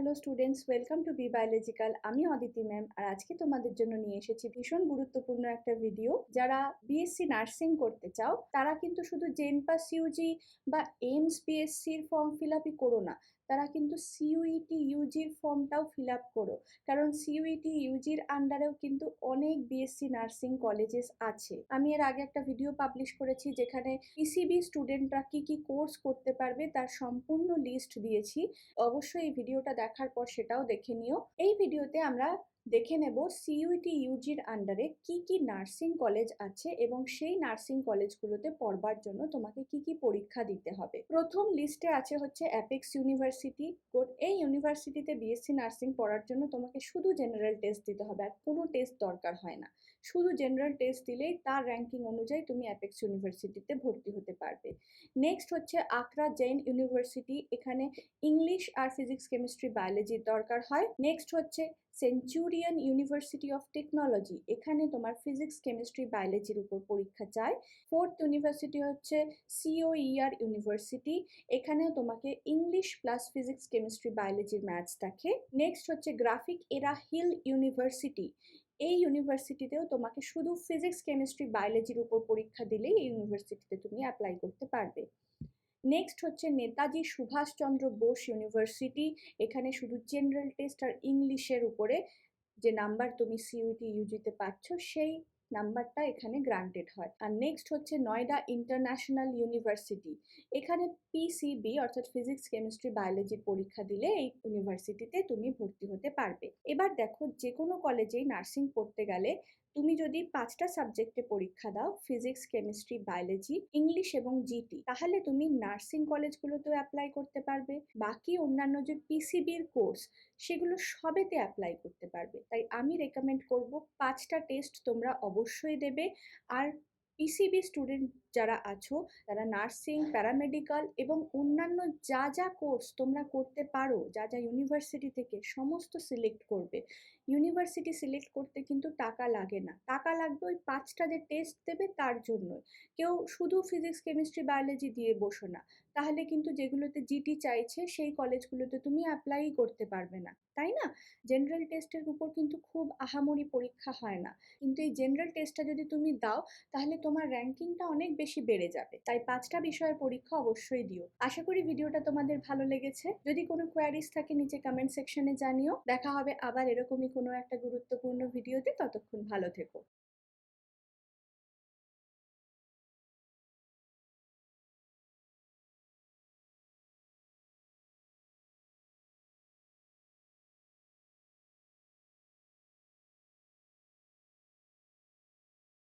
Hello students welcome to B biological আমি Aditi ma'am আর আজকে তোমাদের জন্য নিয়ে এসেছি ভীষণ গুরুত্বপূর্ণ একটা ভিডিও যারা বিএসসি নার্সিং করতে চাও, তারা কিন্তু শুধু জেন পাস ইউজি বা এইমস বিএসসির ফর্ম ফিল আপই করো না। তারা কিন্তু সিইউইটি ইউজির ফর্মটাও ফিল আপ করো। কারণ সিইউইটি ইউজির আন্ডারেও কিন্তু অনেক বিএসসি নার্সিং কলেজেস আছে। আমি এর আগে একটা ভিডিও পাবলিশ করেছি যেখানে পিসিবি স্টুডেন্টরা কি কি কোর্স করতে পারবে তার সম্পূর্ণ লিস্ট দিয়েছি। অবশ্যই এই ভিডিওটা দেখার পর সেটাও দেখে নিও। এই ভিডিওতে আমরা দেখে নেব সিইউটি ইউজির আন্ডারে কি কি নার্সিং কলেজ আছে এবং সেই নার্সিং কলেজগুলোতে পড়বার জন্য তোমাকে কি কি পরীক্ষা দিতে হবে। প্রথম লিস্টে আছে হচ্ছে অ্যাপেক্স ইউনিভার্সিটি কোড এই ইউনিভার্সিটিতে বিএসসি নার্সিং পড়ার জন্য তোমাকে শুধু জেনারেল টেস্ট দিতে হবে আর কোনো টেস্ট দরকার হয় না। শুধু জেনারেল টেস্ট দিলেই তার র্যাঙ্কিং অনুযায়ী তুমি অ্যাপেক্স ইউনিভার্সিটিতে ভর্তি হতে পারবে। নেক্সট হচ্ছে আকরা জৈন ইউনিভার্সিটি এখানে ইংলিশ আর ফিজিক্স কেমিস্ট্রি বায়োলজির দরকার হয়। নেক্সট হচ্ছে সেঞ্চুরিয়ান ইউনিভার্সিটি অফ টেকনোলজি এখানে তোমার ফিজিক্স কেমিস্ট্রি বায়োলজির উপর পরীক্ষা চায়। ফোর্থ ইউনিভার্সিটি হচ্ছে সিওইআর ইউনিভার্সিটি এখানেও তোমাকে ইংলিশ প্লাস ফিজিক্স কেমিস্ট্রি বায়োলজির ম্যাথস দেখে। নেক্সট হচ্ছে গ্রাফিক এরা হিল ইউনিভার্সিটি এই ইউনিভার্সিটিতেও তোমাকে শুধু ফিজিক্স কেমিস্ট্রি বায়োলজির উপর পরীক্ষা দিলেই এই ইউনিভার্সিটিতে তুমি অ্যাপ্লাই করতে পারবে। নেক্সট হচ্ছে নেতাজি সুভাষচন্দ্র বোস ইউনিভার্সিটি এখানে শুধু জেনারেল টেস্ট আর ইংলিশের উপরে যে নাম্বার তুমি সিইউটি ইউজিতে পাচ্ছ, সেই নাম্বারটা এখানে গ্রান্টেড হয়। আর নেক্সট হচ্ছে নয়ডা ইন্টারন্যাশনাল ইউনিভার্সিটি এখানে পিসিবি অর্থাৎ ফিজিক্স কেমিস্ট্রি বায়োলজির পরীক্ষা দিলে এই ইউনিভার্সিটিতে তুমি ভর্তি হতে পারবে। এবার দেখো যে কোনো কলেজেই নার্সিং পড়তে গেলে তুমি যদি পাঁচটা সাবজেক্টে পরীক্ষা দাও ফিজিক্স কেমিস্ট্রি বায়োলজি ইংলিশ এবং জিটি তাহলে তুমি নার্সিং কলেজগুলোতেও অ্যাপ্লাই করতে পারবে। বাকি অন্যান্য যে পিসিবির কোর্স সেগুলো সবেতে অ্যাপ্লাই করতে পারবে। তাই আমি রেকমেন্ড করব পাঁচটা টেস্ট তোমরা অবশ্যই দেবে। আর পিসিবি স্টুডেন্ট যারা আছো, তারা নার্সিং, প্যারামেডিক্যাল এবং অন্যান্য যা যা কোর্স তোমরা করতে পারো, যা যা ইউনিভার্সিটি থেকে সমস্ত সিলেক্ট করবে, ইউনিভার্সিটি সিলেক্ট করতে কিন্তু টাকা লাগে না। টাকা লাগবে ওই পাঁচটা যে টেস্ট দেবে তার জন্য কেউ শুধু ফিজিক্স, কেমিস্ট্রি, বায়োলজি দিয়ে বসো না। তাহলে কিন্তু যেগুলোতে জিটি চাইছে, সেই কলেজগুলোতে তুমি অ্যাপ্লাই করতে পারবে না। তাই না? জেনারেল টেস্টের উপর কিন্তু খুব আহামরি পরীক্ষা হয় না। কিন্তু এই জেনারেল টেস্টটা যদি তুমি দাও, তাহলে তোমার র্যাঙ্কিংটা অনেক বেশি বেড়ে যাবে। তাই পাঁচটা বিষয়ের পরীক্ষা অবশ্যই দিও। আশা করি ভিডিওটা তোমাদের ভালো লেগেছে। যদি কোনো কোয়ারিজ থাকে, নিচে কমেন্ট সেকশনে জানিও। দেখা হবে আবার এরকমই কোনো একটা গুরুত্বপূর্ণ ভিডিওতে ততক্ষণ ভালো থেকো।